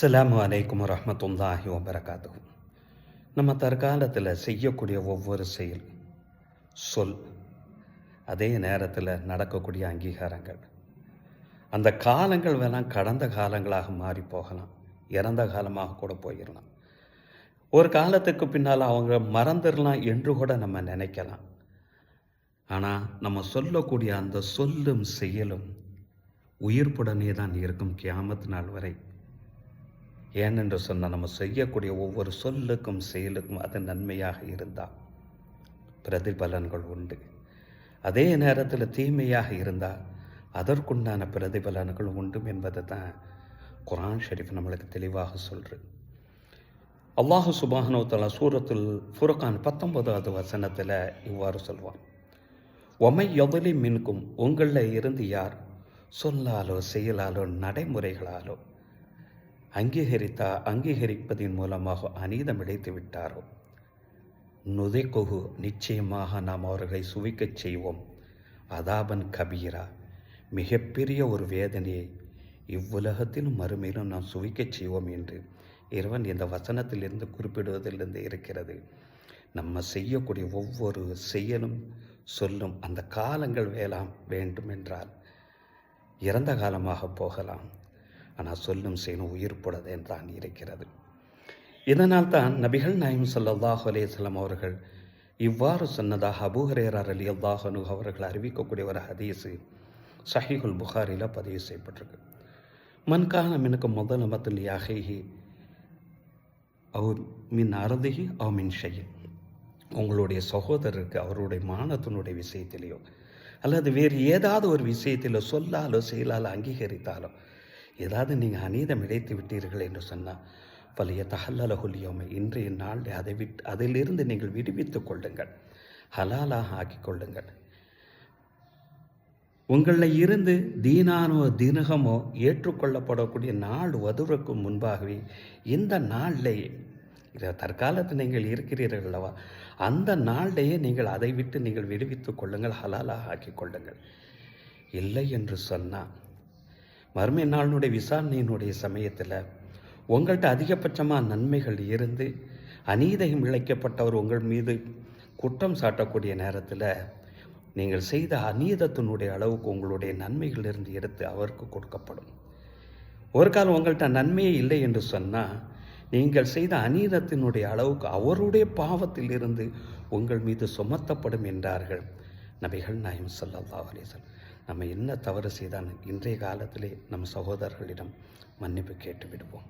அஸ்லாம் வலைக்கம் வரமத்துல்லாஹி வபரகாத்து நம்ம தற்காலத்தில் செய்யக்கூடிய ஒவ்வொரு செயல் சொல் அதே நேரத்தில் நடக்கக்கூடிய அங்கீகாரங்கள். அந்த காலங்கள் வேணால் கடந்த காலங்களாக மாறி போகலாம் இறந்த காலமாக கூட போயிடலாம் ஒரு காலத்துக்கு பின்னால் அவங்க மறந்துடலாம் என்று கூட நம்ம நினைக்கலாம். ஆனால் நம்ம சொல்லக்கூடிய அந்த சொல்லும் செயலும் உயிர்ப்புடனே தான் இருக்கும் கியாமத்து நாள் வரை. ஏனென்று சொன்னால் நம்ம செய்யக்கூடிய ஒவ்வொரு சொல்லுக்கும் செயலுக்கும் அது நன்மையாக இருந்தால் பிரதிபலன்கள் உண்டு. அதே நேரத்தில் தீமையாக இருந்தால் அதற்குண்டான பிரதிபலன்கள் உண்டும் என்பதை தான் குரான் ஷெரீஃப் நம்மளுக்கு தெளிவாக சொல்கிறது அல்லாஹு சுபானோ சூரத்தில் சூரத்துல் ஃபுரகான் பத்தொன்பதாவது வசனத்தில் இவ்வாறு சொல்வான். ஒமை எதிலி மின்கும் உங்களில் இருந்து யார் சொல்லாலோ செயலாலோ நடைமுறைகளாலோ அங்கீகரித்தா அங்கீகரிப்பதின் மூலமாக அநீதம் இழைத்து விட்டாரோ? நுதைக்குகு நிச்சயமாக நாம் அவர்களை சுவிக்கச் செய்வோம். அதாபன் கபீரா மிகப்பெரிய ஒரு வேதனையை இவ்வுலகத்திலும் மறுமையிலும் நாம் சுவிக்கச் செய்வோம் என்று இறைவன் இந்த வசனத்திலிருந்து குறிப்பிடுவதிலிருந்து இருக்கிறது. நம்ம செய்யக்கூடிய ஒவ்வொரு செயலும் சொல்லும் அந்த காலங்கள் வேளாம் வேண்டும் என்றால் இறந்த காலமாக போகலாம். ஆனால் சொல்லும் செய்யணும் உயிர்ப்புடது என்றான் இருக்கிறது. இதனால் தான் நபிகள் நாயம் சல்லாஹ் அலேஸ்லாம் அவர்கள் இவ்வாறு சொன்னதாக அபூஹரேரார் அலி அல்லாஹனு அவர்கள் அறிவிக்கக்கூடிய ஒரு ஹதீஸு சஹிகுல் புகாரில் பதிவு செய்யப்பட்டிருக்கு. மன்கான மினுக்கு முதல் மத்தில் யாகைஹி அவர் மின் அறுதிகி அவ் மின் உங்களுடைய சகோதரருக்கு அவருடைய மானத்தினுடைய விஷயத்திலேயோ அல்லது வேறு ஏதாவது ஒரு விஷயத்தில் சொல்லாலோ செயலாலோ அங்கீகரித்தாலோ ஏதாவது நீங்கள் அநீதம் இழைத்து விட்டீர்கள் என்று சொன்னால் பழைய தஹல்லலகுலியோமை இன்றைய நாள் அதை விட்டு அதிலிருந்து நீங்கள் விடுவித்துக் கொள்ளுங்கள். ஹலாலாக ஆக்கிக் கொள்ளுங்கள். உங்களில் இருந்து தீனானோ தினகமோ ஏற்றுக்கொள்ளப்படக்கூடிய நாள் வதுவுக்கு முன்பாகவே இந்த நாளிலேயே இதை தற்காலத்தில் நீங்கள் இருக்கிறீர்கள் அல்லவா? அந்த நாளிலேயே நீங்கள் அதை விட்டு நீங்கள் விடுவித்துக் கொள்ளுங்கள் ஹலாலாக ஆக்கிக் கொள்ளுங்கள். இல்லை என்று சொன்னால் மறுமை நாளினுடைய விசாரணையினுடைய சமயத்தில் உங்கள்கிட்ட அதிகபட்சமாக நன்மைகள் இருந்து அநீதகம் இழைக்கப்பட்டவர் உங்கள் மீது குற்றம் சாட்டக்கூடிய நேரத்தில் நீங்கள் செய்த அநீதத்தினுடைய அளவுக்கு உங்களுடைய நன்மைகள் இருந்து எடுத்து அவருக்கு கொடுக்கப்படும். ஒரு காலம் உங்கள்கிட்ட நன்மையே இல்லை என்று சொன்னால் நீங்கள் செய்த அநீதத்தினுடைய அளவுக்கு அவருடைய பாவத்தில் இருந்து உங்கள் மீது சுமத்தப்படும் என்றார்கள் நபிகள் நாயம் சல்லா அலிசன் நம்ம என்ன தவறு செய்தான்னு இன்றைய காலத்திலே நம் சகோதரர்களிடம் மன்னிப்பு கேட்டு விடுவோம்